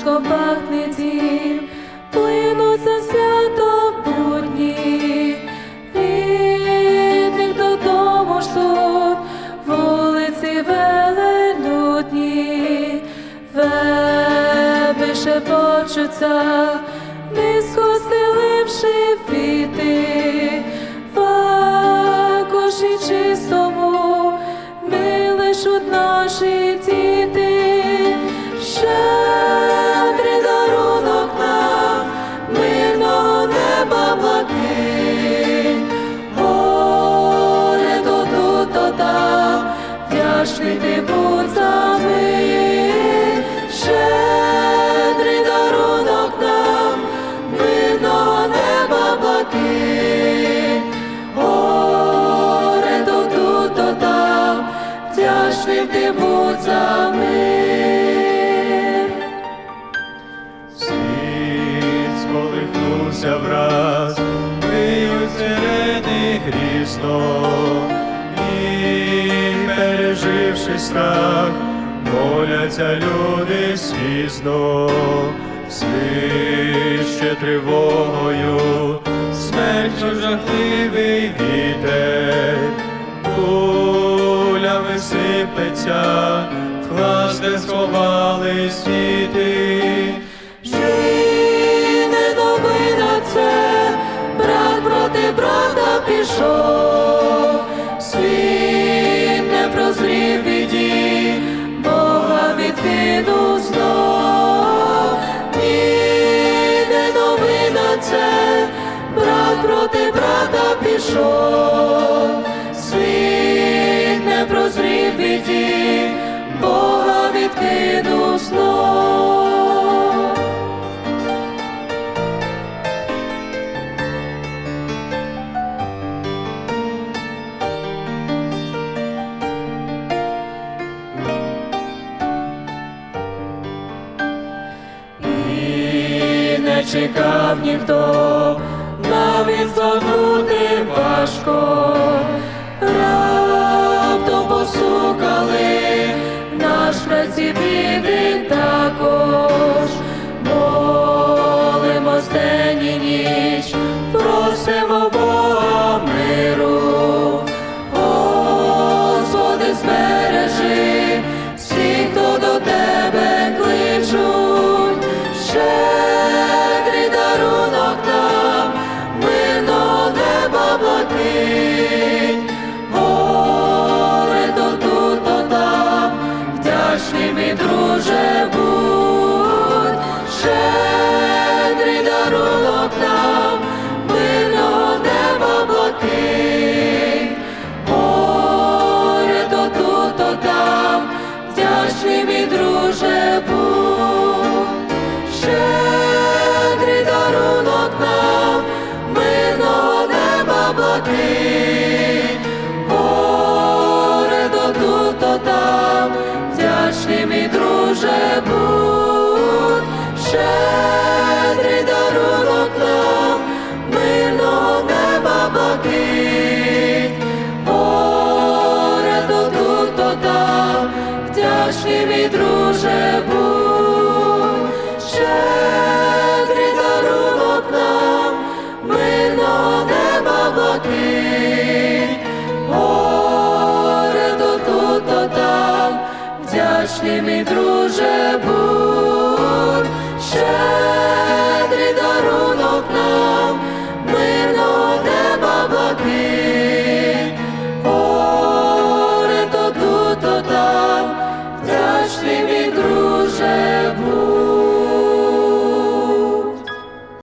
тяжко пахне дім, плинуться свято будні, рідних додому тут, вулиці велелюдні, веби шепочуться, низько стеливши віти, і чистому, ми лиш од наші діти, вдячний ти будь за мир. Світ сколихнувся враз, виють сирени грізно, і переживши страх, моляться люди слізно, свище тривогою, смертю жахливий вітер, сиплеться, в клас, де сховались діти. Жіне новина це, брат проти брата пішов, світ не прозрів біді, Бога відкинув знов. Ніде новина це, брат проти брата пішов, чекав ніхто, навіть збагнути важко, раптом посукали, наш праці також, молимо стені ніч, просимо Бога вдячний мій друже будь, щедрий дарунок нам, мирного неба блакить, мій друже будь.